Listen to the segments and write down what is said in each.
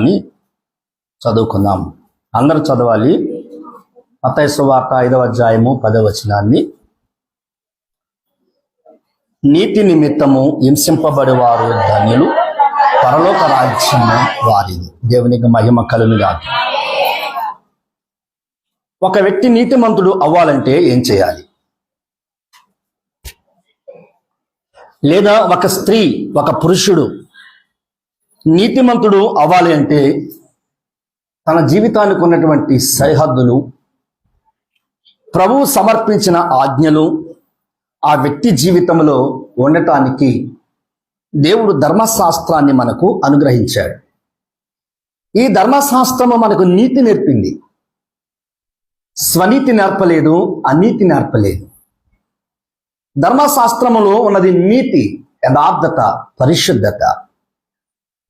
అని చదువుకుందాం. అందరూ చదవాలి. మతయ సువార్త ఐదవ అధ్యాయము పదవచనాన్ని నీతి నిమిత్తము హింసింపబడేవారు ధన్యులు పరలోక రాజ్యము వారిది దేవునికి మహిమ కలును కాదు ఒక వ్యక్తి నీతిమంతుడు అవ్వాలంటే ఏం చేయాలి? లేదా ఒక స్త్రీ ఒక పురుషుడు నీతిమంతుడు అవ్వాలి అంటే తన జీవితానికి ఉన్నటువంటి సరిహద్దులు ప్రభువు సమర్పించిన ఆజ్ఞలు ఆ వ్యక్తి జీవితంలో ఉండటానికి దేవుడు ధర్మశాస్త్రాన్ని మనకు అనుగ్రహించాడు. ఈ ధర్మశాస్త్రము మనకు నీతి నేర్పింది. స్వనీతి నేర్పలేదు అనీతి నేర్పలేదు. ధర్మశాస్త్రములో ఉన్నది నీతి యథార్థత పరిశుద్ధత.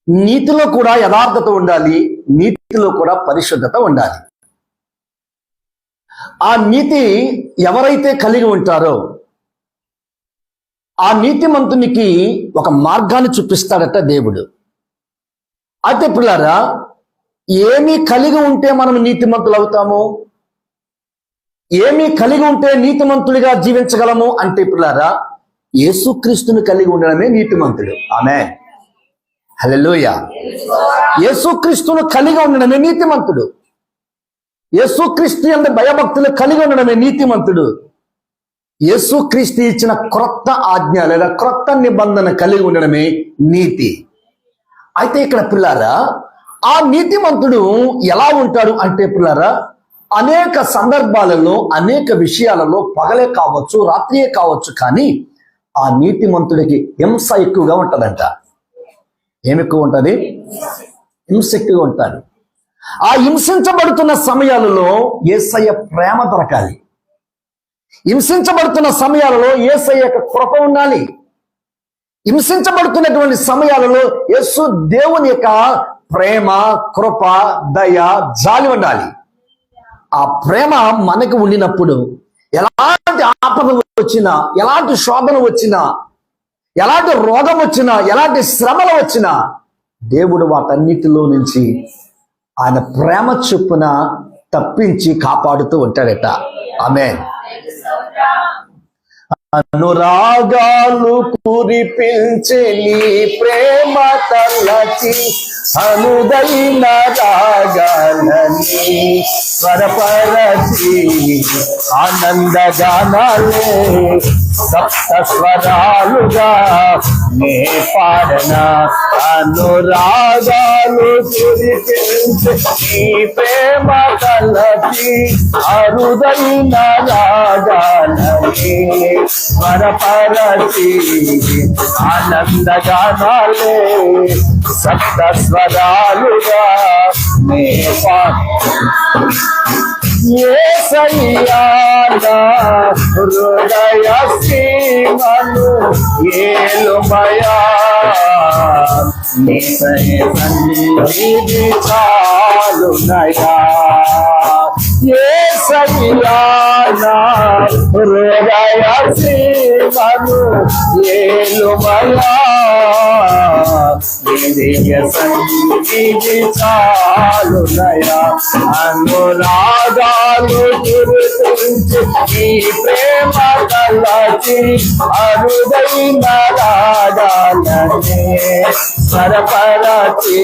నీతిలో కూడా యథార్థత ఉండాలి నీతిలో కూడా పరిశుద్ధత ఉండాలి. ఆ నీతి ఎవరైతే కలిగి ఉంటారో ఆ నీతిమంతునికి ఒక మార్గాన్ని చూపిస్తాడట దేవుడు. అయితే పిల్లారా ఏమి కలిగి ఉంటే మనం నీతిమంతులు అవుతాము? ఏమి కలిగి ఉంటే నీతిమంతుడిగా జీవించగలము? అంటే పిల్లారా యేసుక్రీస్తుని కలిగి ఉండడమే నీతిమంతుడు. ఆమె హలలోయ యేసుక్రీస్తును కలిగి ఉండడమే నీతిమంతుడు. యేసుక్రీస్తు అంటే భయభక్తులు కలిగి ఉండడమే నీతిమంతుడు. యేసుక్రీస్తు ఇచ్చిన క్రొత్త ఆజ్ఞ లేదా క్రొత్త నిబంధన కలిగి ఉండడమే నీతి. అయితే ఇక్కడ పిల్లారా ఆ నీతిమంతుడు ఎలా ఉంటాడు అంటే పిల్లారా అనేక సందర్భాలలో అనేక విషయాలలో పగలే కావచ్చు రాత్రియే కావచ్చు కానీ ఆ నీతిమంతుడికి హింస ఎక్కువగా ఉంటుందంట. ఏమి ఎక్కువ ఉంటుంది హింసక్తిగా ఉంటారు ఉంటుంది ఆ హింసించబడుతున్న సమయాలలో ఏసయ్య ప్రేమ దొరకాలి. హింసించబడుతున్న సమయాలలో ఏసయ్య యొక్క కృప ఉండాలి. హింసించబడుతున్నటువంటి సమయాలలో యేసు దేవుని యొక్క ప్రేమ కృప దయ జాలి ఉండాలి. ఆ ప్రేమ మనకు ఉండినప్పుడు ఎలాంటి ఆపద వచ్చినా ఎలాంటి శోధన వచ్చినా ఎలాంటి రోగం వచ్చినా ఎలాంటి శ్రమలు వచ్చినా దేవుడు వాటన్నిటిలో నుంచి ఆయన ప్రేమ చొప్పున తప్పించి కాపాడుతూ ఉంటాడట. ఆమె అనురాగాలు కురిపించే నీ ప్రేమ తల్లచి అనుదైన రాగాలని స్వరపరచి ఆనందగానాలే సప్త స్వరాలుగా నే పాడన అనురాగాలు కురిపించే నీ ప్రేమ తల్లచి అరుదైన రాగాలని స్వరపరచి ఆనందగానాలే సప్త స్వరాలుగా నే హృదయ సీమను ఏలుమయా నిసయ సన్నిధి చాలునయా ఏ సయ్యానా హృదయ సీమను ఏలుమయా నిధియ అనురాగాలు గుర్తించి ఈ ప్రేమ కలచి అరుదైన రాగాలనే స్వరపరచి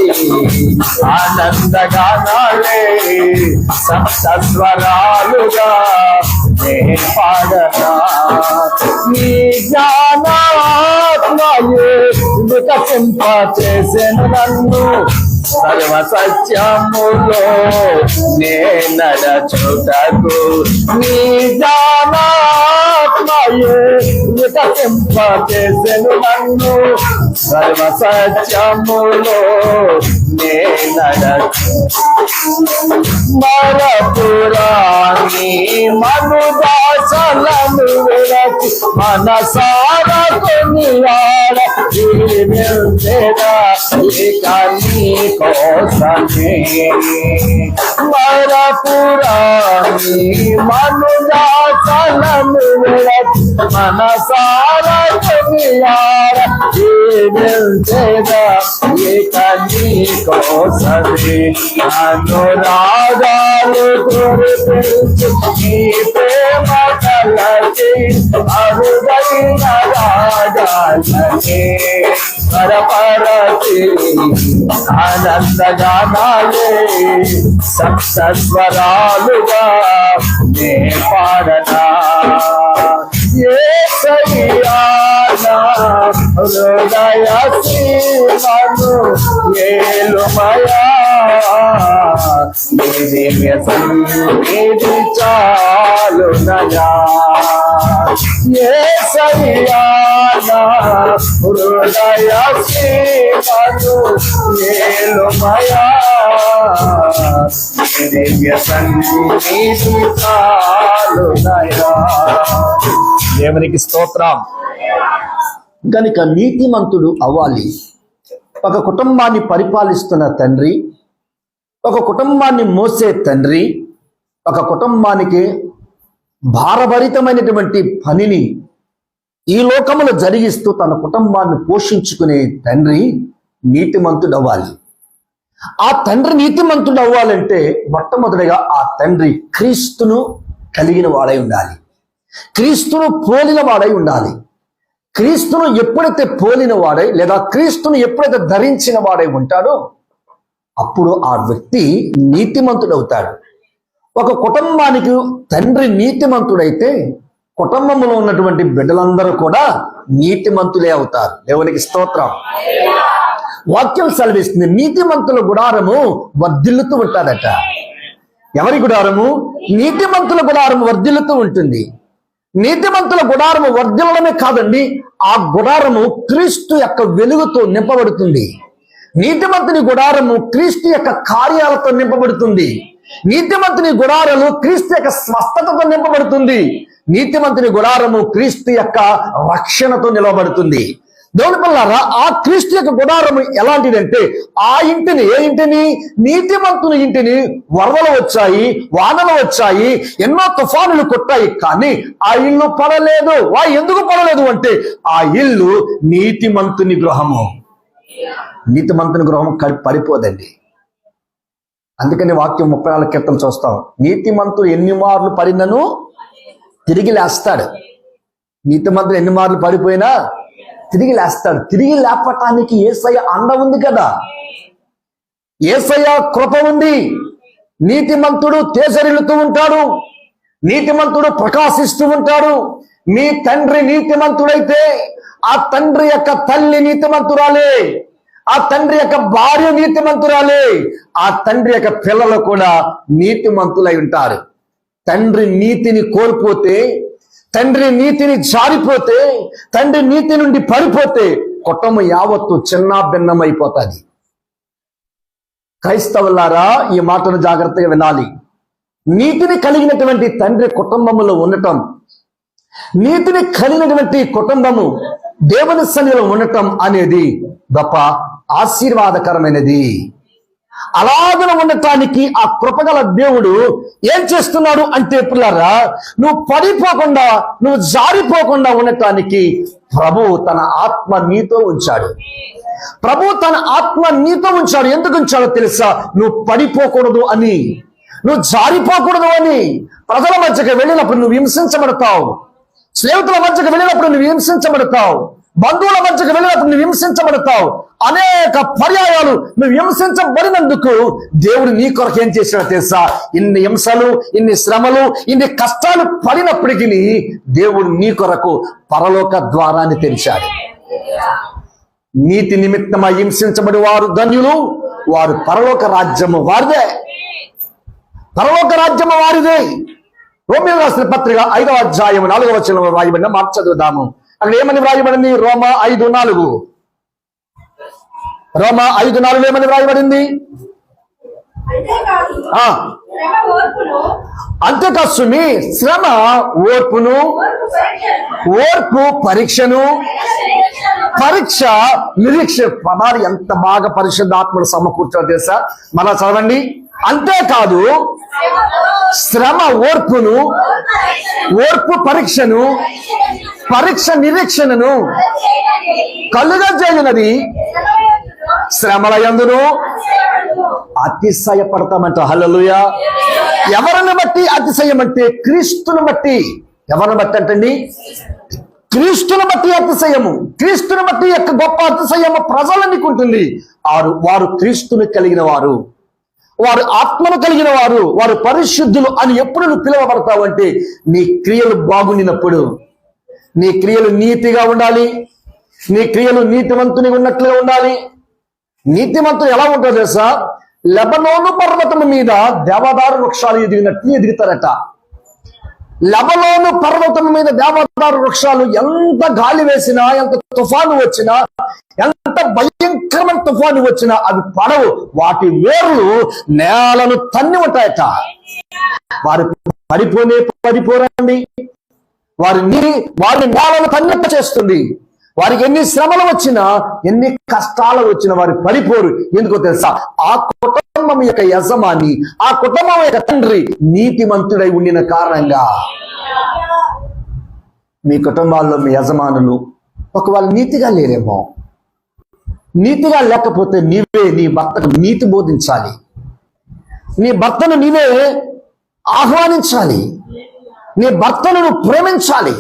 ఆనందగానాలే సప్త స్వరాలుగా నేను పాడనా? నీ జ్ఞానాత్మయే వికసింప చేసెను నన్ను. సర్వ సత్యములో నే నడచుటకు. నీ జ్ఞానాత్మయే వికసింప చేసెను నన్ను. సర్వ సత్యములో మన నడచు. మరపురాణి మనుదాసలను విరచి మనసార కొనియాడ ఇక నీ కోసమే. మరపురాణి మనుదాసలను విరచి మనసార కొనియాడ ఇక నీ కోసం ఉన్నది అనురాగాలు కురిపించు నీ ప్రేమ కలకి అరుదైన రాగాలని పరపరచి ఆనందగానాలే సప్తస్వరాలుగా నే పాడనా ఏసయ్యానా హృదయ సీమను ఏలుమయా. నీ దివ్య సన్నిధి చాలునయా. ఏసయ్యానా హృదయ సీమను ఏలుమయా. నీ దివ్య సన్నిధి చాలునయా. దేవునికి స్తోత్రం. కనుక నీతిమంతుడు అవ్వాలి. ఒక కుటుంబాన్ని పరిపాలిస్తున్న తండ్రి ఒక కుటుంబాన్ని మోసే తండ్రి ఒక కుటుంబానికి భారభరితమైనటువంటి పనిని ఈ లోకములో జరిగిస్తూ తన కుటుంబాన్ని పోషించుకునే తండ్రి నీతిమంతుడు అవ్వాలి ఆ తండ్రి నీతిమంతుడు అవ్వాలంటే మొట్టమొదటిగా ఆ తండ్రి క్రీస్తును కలిగిన వాడై ఉండాలి. క్రీస్తును పోలిన వాడై ఉండాలి. క్రీస్తును ఎప్పుడైతే పోలిన వాడై లేదా క్రీస్తును ఎప్పుడైతే ధరించిన వాడై ఉంటాడో అప్పుడు ఆ వ్యక్తి నీతిమంతుడవుతాడు. ఒక కుటుంబానికి తండ్రి నీతిమంతుడైతే కుటుంబంలో ఉన్నటువంటి బిడ్డలందరూ కూడా నీతిమంతులే అవుతారు. దేవునికి స్తోత్రం. వాక్యం సెలవిస్తుంది నీతిమంతుల గుడారము వర్ధిల్లుతూ ఉంటాడట ఎవరి గుడారము? నీతిమంతుల గుడారము వర్ధిల్లుతూ ఉంటుంది. నీతిమంతుల గుడారము వర్ధిల్లడమే కాదండి ఆ గుడారము క్రీస్తు యొక్క వెలుగుతో నింపబడుతుంది. నీతిమంతుని గుడారము క్రీస్తు యొక్క కార్యాలతో నింపబడుతుంది. నీతిమంతుని గుడారము క్రీస్తు యొక్క స్వస్థతతో నింపబడుతుంది. నీతిమంతుని గుడారము క్రీస్తు యొక్క రక్షణతో నిలవబడుతుంది. దేవుని పిల్లారా ఆ క్రీస్తు యొక్క గుడారము ఎలాంటిదంటే ఆ ఇంటిని ఏ ఇంటిని? నీతిమంతుని ఇంటిని వరదలు వచ్చాయి వానలు వచ్చాయి ఎన్నో తుఫానులు కొట్టాయి కానీ ఆ ఇల్లు పడలేదు. వా ఎందుకు పడలేదు అంటే ఆ ఇల్లు నీతిమంతుని గృహము. నీతిమంతుని గృహం కడి పడిపోదండి. అందుకని వాక్యం ముప్పై నాలుగు క్రితం చూస్తాం. నీతిమంతుడు ఎన్ని మార్లు పడినను? తిరిగి లేస్తాడు. నీతిమంతుడు ఎన్ని మార్లు పడిపోయినా? తిరిగి లేస్తాడు. తిరిగి లేపటానికి ఏసయ్య అండ ఉంది కదా. ఏసయ్య కృప ఉంది. నీతిమంతుడు తేజరిల్లుతూ ఉంటాడు. నీతిమంతుడు ప్రకాశిస్తూ ఉంటాడు. మీ తండ్రి నీతిమంతుడైతే ఆ తండ్రి యొక్క తల్లి నీతిమంతురాలే. ఆ తండ్రి యొక్క భార్య నీతిమంతురాలే. ఆ తండ్రి యొక్క పిల్లలు కూడా నీతిమంతులై ఉంటారు. తండ్రి నీతిని కోల్పోతే తండ్రి నీతిని జారిపోతే తండ్రి నీతి నుండి పడిపోతే కుటుంబం యావత్తు చిన్న భిన్నమైపోతుంది క్రైస్తవులారా ఈ మాటను జాగ్రత్తగా వినాలి. నీతిని కలిగినటువంటి తండ్రి కుటుంబములో ఉండటం నీతిని కలిగినటువంటి కుటుంబము దేవుని సన్నిధిలో ఉండటం అనేది గొప్ప ఆశీర్వాదకరమైనది. అలాగన ఉండటానికి ఆ కృపగల దేవుడు ఏం చేస్తున్నాడు అంటే పిల్లరా నువ్వు పడిపోకుండా నువ్వు జారిపోకుండా ఉండటానికి ప్రభు తన ఆత్మ నీతో ఉంచాడు. ప్రభు తన ఆత్మ నీతో ఉంచాడు. ఎందుకు ఉంచాడో తెలుసా? నువ్వు పడిపోకూడదు అని. నువ్వు జారిపోకూడదు అని. ప్రజల మధ్యకి వెళ్ళినప్పుడు నువ్వు హింసించబడతావు. స్నేహితుల మధ్యకి వెళ్ళినప్పుడు నువ్వు హింసించబడతావు. బంధువుల మధ్యకి వెళ్ళినప్పుడు నువ్వు హింసించబడతావు. అనేక పర్యాయాలు నువ్వు హింసించబడినందుకు దేవుడు నీ కొరకు ఏం చేశాడో తెలుసా? ఇన్ని హింసలు ఇన్ని శ్రమలు ఇన్ని కష్టాలు పడినప్పటికీ దేవుడు నీ కొరకు పరలోక ద్వారాన్ని తెరిచాడు. నీతి నిమిత్తమై హింసించబడి వారు ధన్యులు వారు పరలోక రాజ్యము వారిదే. పరలోక రాజ్యము వారిదే. రోమియో రాసిన పత్రిక ఐదవ అధ్యాయం నాలుగవ వచనంలో రాయబడిన మార్చదు చదువుదాము. అక్కడ ఏమని వ్రాయబడింది? రోమ ఐదు నాలుగు. రోమ ఐదు నాలుగు ఏమని వ్రాయబడింది? అంతేకాదు సుమి శ్రమ ఓర్పును ఓర్పు పరీక్షను. పరీక్ష నిరీక్ష. పదాలు ఎంత బాగా పరిశుద్ధాత్మడు సమకూర్చారో తెలుసా? మన చదవండి. అంతేకాదు శ్రమ ఓర్పును ఓర్పు పరీక్షను పరీక్ష నిరీక్షణను కలుగజేయునది శ్రమలయందును. అతిశయపడతామంట. హలలుయ ఎవరిని బట్టి అతిశయం అంటే క్రీస్తుని బట్టి. ఎవరిని బట్టి అంటండి? క్రీస్తుని బట్టి అతిశయము. క్రీస్తుని బట్టి యొక్క గొప్ప అతిశయము ప్రజలనికి ఉంటుంది. వారు వారు క్రీస్తుని కలిగిన వారు. వారు ఆత్మను కలిగిన వారు. వారు పరిశుద్ధులు అని ఎప్పుడు నువ్వు పిలువబడతావంటే నీ క్రియలు బాగుండినప్పుడు. నీ క్రియలు నీతిగా ఉండాలి. నీ క్రియలు నీతివంతుని ఉన్నట్లుగా ఉండాలి. నీతిమంతుడు ఎలా ఉంటుందో తెలుసా? లెబనోను పర్వతం మీద దేవదారు వృక్షాలు ఎదిగినట్లు ఎదుగుతారట. లెబనోను పర్వతం మీద దేవదారు వృక్షాలు ఎంత గాలి వేసినా ఎంత తుఫాను వచ్చినా ఎంత భయంకరమైన తుఫాను వచ్చినా అవి పడవు. వాటి వేర్లు నేలను తన్ని ఉంటాయట. వారు పడిపోనే పడిపోరండి. వారి వారి నేలను తన్నింప చేస్తుంది వారికి ఎన్ని శ్రమలు వచ్చినా ఎన్ని కష్టాలు వచ్చినా వారు పడిపోరు. ఎందుకో తెలుసా? ఆ కుటుంబం యొక్క యజమాని ఆ కుటుంబం యొక్క తండ్రి నీతిమంతుడై ఉండిన కారణంగా మీ కుటుంబాల్లో మీ యజమానులు ఒకవేళ నీతిగా లేరేమో నీతిగా లేకపోతే నీవే నీ భర్తకు నీతి బోధించాలి. నీ భర్తను నీవే ఆహ్వానించాలి. నీ భర్తను నువ్వు ప్రేమించాలి.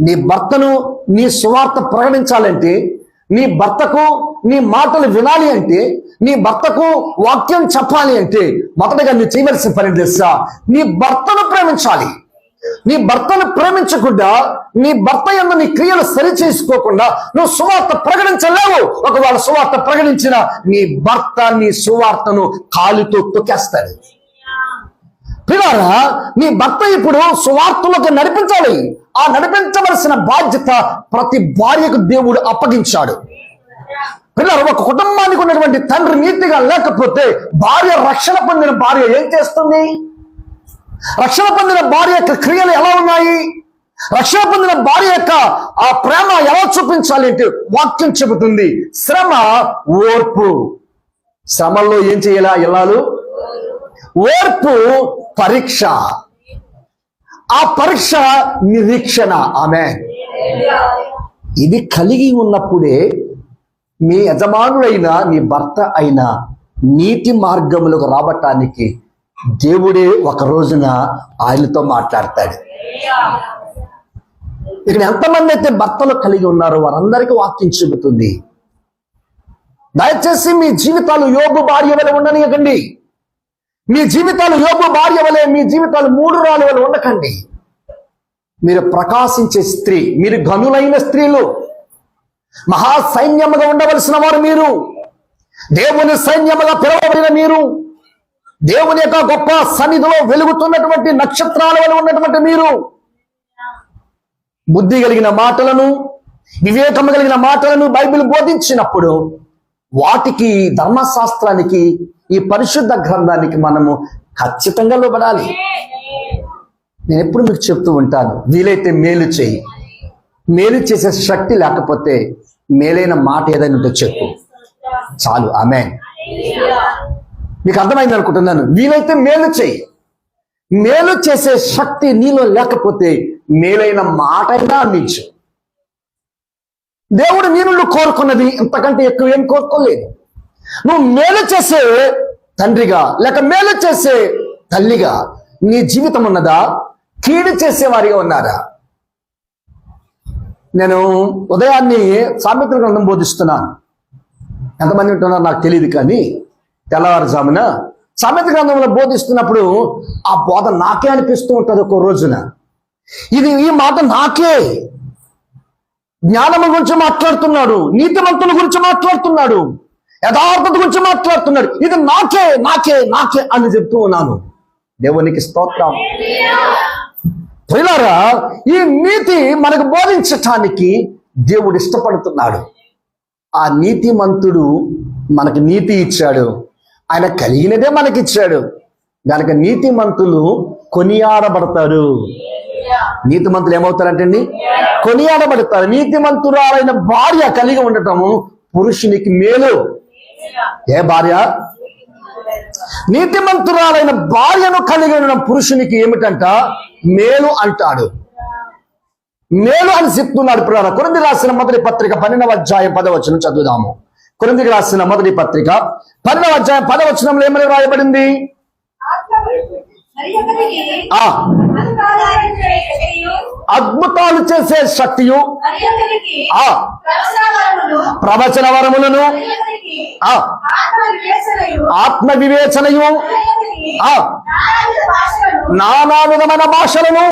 నీ భర్తను నీ సువార్త ప్రకటించాలంటే నీ భర్తకు నీ మాటలు వినాలి అంటే నీ భర్తకు వాక్యం చెప్పాలి అంటే మొదటగా నువ్వు చేయవలసిన పని తెలుసా? నీ భర్తను ప్రేమించాలి. నీ భర్తను ప్రేమించకుండా నీ భర్త యొక్క నీ క్రియలు సరి చేసుకోకుండా నువ్వు సువార్త ప్రకటించలేవు. ఒకవేళ సువార్త ప్రకటించిన నీ భర్త నీ సువార్తను కాలుతో తొక్కేస్తాడు. పిల్లరా నీ భర్త ఇప్పుడు సువార్తలకు నడిపించాలి. ఆ నడిపించవలసిన బాధ్యత ప్రతి భార్యకు దేవుడు అప్పగించాడు. పిల్లలు ఒక కుటుంబానికి ఉన్నటువంటి తండ్రి నీతిగా లేకపోతే భార్య రక్షణ పొందిన భార్య ఏం చేస్తుంది? రక్షణ పొందిన భార్య యొక్క క్రియలు ఎలా ఉన్నాయి? రక్షణ పొందిన భార్య యొక్క ఆ ప్రేమ ఎలా చూపించాలి అంటే వాక్యం చెబుతుంది. శ్రమ ఓర్పు. శ్రమల్లో ఏం చేయాలా ఎలాలు ఓర్పు పరీక్ష. ఆ పరీక్ష నిరీక్షణ. ఆమె ఇది కలిగి ఉన్నప్పుడే మీ యజమానుడైన మీ భర్త అయిన నీతి మార్గములకు రావటానికి దేవుడే ఒక రోజున ఆయనతో మాట్లాడతాడు. ఇక్కడ ఎంతమంది అయితే భర్తలు కలిగి ఉన్నారో వారందరికీ వాక్యం చెబుతుంది. దయచేసి మీ జీవితాలు యోగు భార్య వల్ల ఉండనియకండి. మీ జీవితాలు యోగు భార్య వలె మీ జీవితాలు మూడు రాళ్ళ వలె ఉండకండి. మీరు ప్రకాశించే స్త్రీ మీరు గనులైన స్త్రీలు. మహా సైన్యముగా ఉండవలసిన వారు మీరు. దేవుని సైన్యముగా పిలవబడిన మీరు. దేవుని యొక్క గొప్ప సన్నిధిలో వెలుగుతున్నటువంటి నక్షత్రాల వల్ల ఉన్నటువంటి మీరు. బుద్ధి కలిగిన మాటలను వివేకము కలిగిన మాటలను బైబిల్ బోధించినప్పుడు వాటికి ధర్మశాస్త్రానికి ఈ పరిశుద్ధ గ్రంథానికి మనము ఖచ్చితంగా లోబడాలి. నేను ఎప్పుడు మీకు చెప్తూ ఉంటాను వీలైతే మేలు చేయి. మేలు చేసే శక్తి లేకపోతే మేలైన మాట ఏదైనా ఉంటే చెప్పు. చాలు ఆమె మీకు అర్థమైంది అనుకుంటున్నాను వీలైతే మేలు చేయి. మేలు చేసే శక్తి నీలో లేకపోతే మేలైన మాట అయినా అందించు దేవుడు నీ నుండి కోరుకున్నది ఇంతకంటే ఎక్కువ ఏం కోరుకోలేదు. నువ్వు మేలు చేసే తండ్రిగా లేక మేలు చేసే తల్లిగా నీ జీవితం ఉన్నదా? కీడు చేసేవారిగా ఉన్నారా? నేను ఉదయాన్ని సామెత్ర గ్రంథం బోధిస్తున్నాను. ఎంతమంది ఉంటున్నారో నాకు తెలియదు కానీ తెల్లవారుజామున సామెత గ్రంథంలో బోధిస్తున్నప్పుడు ఆ బోధ నాకే అనిపిస్తూ ఉంటుంది ఒక్కో రోజున. ఇది ఈ మాట నాకే జ్ఞానము గురించి మాట్లాడుతున్నాడు నీతిమంతుల గురించి మాట్లాడుతున్నాడు యథార్థత గురించి మాట్లాడుతున్నాడు. ఇది నాకే నాకే నాకే అని చెప్తూ ఉన్నాను. దేవునికి స్తోత్రం. ప్రియులారా ఈ నీతి మనకు బోధించటానికి దేవుడు ఇష్టపడుతున్నాడు. ఆ నీతిమంతుడు మనకు నీతి ఇచ్చాడు. ఆయన కలిగినదే మనకిచ్చాడు. కనుక నీతిమంతులు కొనియాడబడతారు. నీతిమంతులు ఏమవుతారంటండి? కొనియాడబడతారు. నీతిమంతురాలైన భార్య కలిగి ఉండటము పురుషునికి మేలు. ఏ భార్య? నీతిమంతురాలైన భార్యను కలిగి ఉన్న పురుషునికి ఏమిటంట? మేలు అంటాడు. మేలు అని చెప్తున్నాడు పిల్లల. కొరింది రాసిన మొదటి పత్రిక పన్నెండవ అధ్యాయం పదవచనం చదువుదాము. కొరిందికి రాసిన మొదటి పత్రిక పన్నెండవ అధ్యాయం పదవచనంలో ఏమని రాయబడింది ఆత్మ మరి ఒకరికి ఆ అధికారాన్ని చేయు అద్భుతాలు చేసే శక్తియు. ప్రవచన వరములను ఆత్మ వివేచనయు నానా విధమైన భాషలను.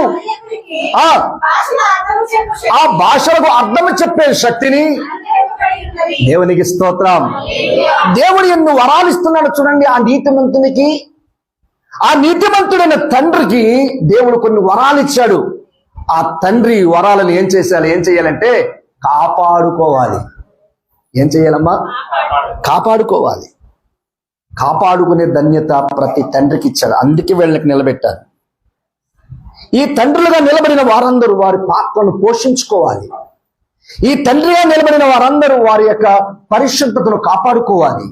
ఆ. భాషలకు అర్థం చెప్పే శక్తిని. దేవునికి స్తోత్రం. దేవుడు ఎన్ను వరాలు ఇస్తున్నాడు చూడండి ఆ నీతిమంతునికి. ఆ నీతిమంతుడైన తండ్రికి దేవుడు కొన్ని వరాలు ఇచ్చాడు. ఆ తండ్రి వరాలను ఏం చేశాలి? ఏం చేయాలంటే కాపాడుకోవాలి. ఏం చేయాలమ్మా? కాపాడుకోవాలి. కాపాడుకునే ధన్యత ప్రతి తండ్రికి ఇచ్చాడు. అందుకే వీళ్ళకి నిలబెట్టారు. ఈ తండ్రులుగా నిలబడిన వారందరూ వారి పాత్రను పోషించుకోవాలి. ఈ తండ్రిగా నిలబడిన వారందరూ వారి యొక్క పరిశుద్ధతను కాపాడుకోవాలి.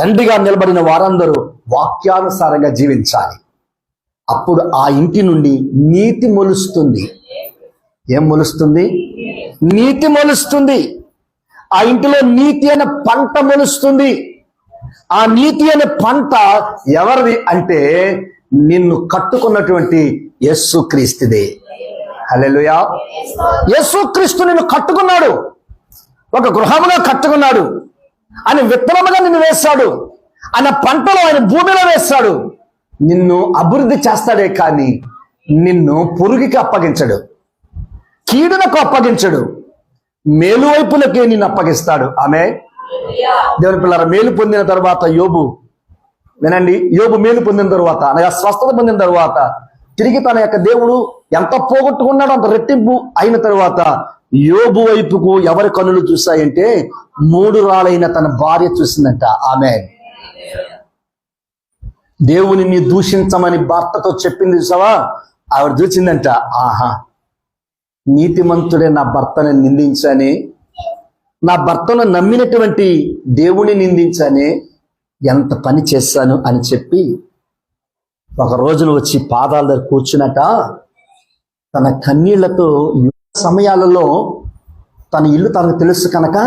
తండ్రిగా నిలబడిన వారందరూ వాక్యానుసారంగా జీవించాలి. అప్పుడు ఆ ఇంటి నుండి నీతి మొలుస్తుంది. ఏం మొలుస్తుంది? నీతి మొలుస్తుంది. ఆ ఇంటిలో నీతి అనే పంట మొలుస్తుంది. ఆ నీతి అనే పంట ఎవరిది అంటే నిన్ను కట్టుకున్నటువంటి యస్సు క్రీస్తుదే. హల్లెలూయా. యేసుక్రీస్తు నిన్ను కట్టుకున్నాడు. ఒక గృహముగా కట్టుకున్నాడు. ఆయన విత్తనముగా నిన్ను వేస్తాడు. ఆయన పంటలో ఆయన భూమిలో వేస్తాడు. నిన్ను అభివృద్ధి చేస్తాడే కానీ నిన్ను పురుగుకి అప్పగించడు. కీడునకు అప్పగించడు. మేలు వైపులకే నిన్ను అప్పగిస్తాడు. ఆమె దేవుని పిల్లల మేలు పొందిన తర్వాత యోబు వినండి యోబు మేలు పొందిన తర్వాత అనగా స్వస్థత పొందిన తర్వాత తిరిగి తన యొక్క దేవుడు ఎంత పోగొట్టుకున్నాడో అంత రెట్టింపు అయిన తర్వాత యోబు వైపుకు ఎవరి కనులు చూశాయంటే మూడు రాలైన తన భార్య చూసిందంట. ఆమె దేవుని దూషించమని భర్తతో చెప్పింది చూసావా? ఆవిడ చూసిందంట ఆహా నీతిమంతుడే నా భర్తను నిందించని నా భర్తను నమ్మినటువంటి దేవుని నిందించని ఎంత పని చేశాను అని చెప్పి ఒక రోజున వచ్చి పాదాల దగ్గర కూర్చున్నట. తన కన్నీళ్ళతో సమయాలలో తన ఇల్లు తనకు తెలుసు కనుక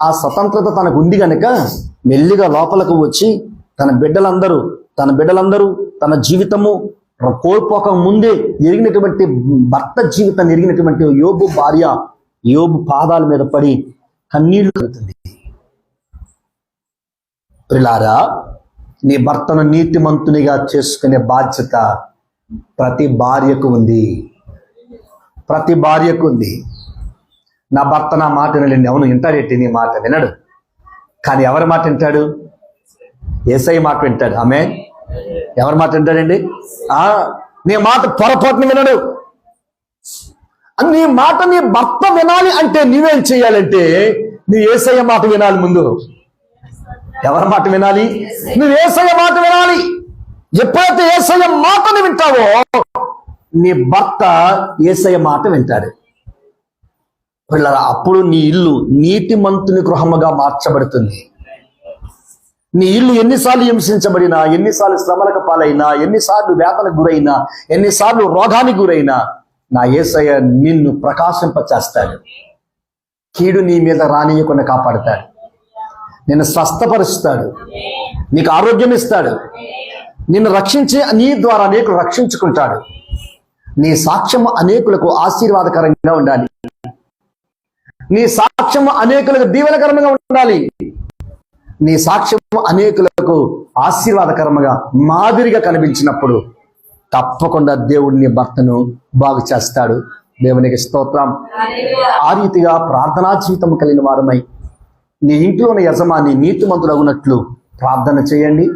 ఆ స్వతంత్రత తనకు ఉంది కనుక మెల్లిగా లోపలకు వచ్చి తన బిడ్డలందరూ తన బిడ్డలందరూ తన జీవితము కోల్పోక ముందే ఎరిగినటువంటి భర్త జీవితం ఎరిగినటువంటి యోబు భార్య యోబు పాదాల మీద పడి కన్నీళ్ళు కడుతుంది ప్రిలారా నీ భర్తను నీతిమంతునిగా చేసుకునే బాధ్యత ప్రతి భార్యకు ఉంది. ప్రతి భార్యకు ఉంది. నా భర్త నా మాట వినలేండి అవును వింటాడేంటి నీ మాట? వినడు. కానీ ఎవరి మాట వింటాడు? ఏసై మాట వింటాడు. ఆమె ఎవరి మాట వింటాడండి? ఆ నీ మాట పొరపాటును వినడు. నీ మాట నీ భర్త వినాలి అంటే నీవేం చేయాలంటే నీ ఏసయ్య మాట వినాలి ముందు. ఎవరి మాట వినాలి? నువ్వు ఏసయ్య మాట వినాలి. ఎప్పుడైతే ఏసయ్య మాటను వింటావో నీ భర్త ఏసయ్య మాట వింటాడు పిల్లల అప్పుడు నీ ఇల్లు నీతిమంతుని గృహముగా మార్చబడుతుంది. నీ ఇల్లు ఎన్నిసార్లు హింసించబడినా ఎన్నిసార్లు శ్రమలకు పాలైనా ఎన్నిసార్లు వేదనకు గురైనా ఎన్నిసార్లు రోగానికి గురైనా నా ఏసయ్య నిన్ను ప్రకాశింపచేస్తాడు. కీడు నీ మీద రానియకుండా కాపాడతాడు. నిన్ను స్వస్థపరుస్తాడు. నీకు ఆరోగ్యం ఇస్తాడు. నిన్ను రక్షించి నీ ద్వారా నీకు రక్షించుకుంటాడు. నీ సాక్ష్యము అనేకులకు ఆశీర్వాదకరంగా ఉండాలి. నీ సాక్ష్యము అనేకులకు దీవెనకరంగా ఉండాలి. నీ సాక్ష్యము అనేకులకు ఆశీర్వాదకరంగా మాదిరిగా కనిపించినప్పుడు తప్పకుండా దేవుడిని భర్తను బాగు చేస్తాడు. దేవునికి స్తోత్రం. ఆ రీతిగా ప్రార్థనా జీవితం కలిగిన వారమై నీ ఇంట్లోని యజమాని నీతిమంతులగునట్లు ప్రార్థన చేయండి.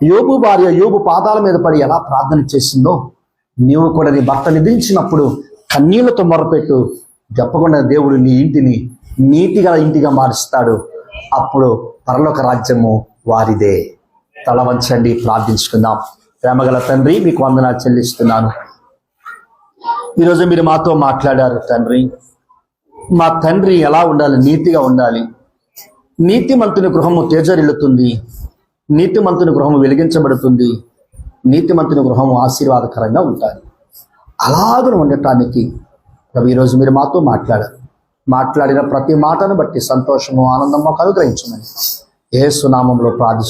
యోబు భార్య యోబు పాదాల మీద పడి ఎలా ప్రార్థన చేసిందో నీవు కూడా నీ భర్త నిధించినప్పుడు కన్నీళ్ళతో మొరపెట్టు. తప్పకుండా దేవుడు నీ ఇంటిని నీతిగల ఇంటిగా మారుస్తాడు. అప్పుడు పరలోక రాజ్యము వారిదే. తల వంచండి ప్రార్థించుకుందాం. ప్రేమగల తండ్రి మీకు వందనాలు చెల్లిస్తున్నాను. ఈరోజు మీరు మాతో మాట్లాడారు తండ్రి. మా తండ్రి ఎలా ఉండాలి? నీతిగా ఉండాలి. నీతిమంతుని గృహము తేజరిల్లుతుంది. నీతిమంతుని గృహము వెలిగించబడుతుంది. నీతిమంతుని గృహము ఆశీర్వాదకరంగా ఉంటుంది అలాగను ఉండటానికి ఈరోజు మీరు మాతో మాట్లాడారు. మాట్లాడిన ప్రతి మాటను బట్టి సంతోషము ఆనందము అనుగ్రహించమని ఏ సునామంలో ప్రార్థిస్తున్నాం.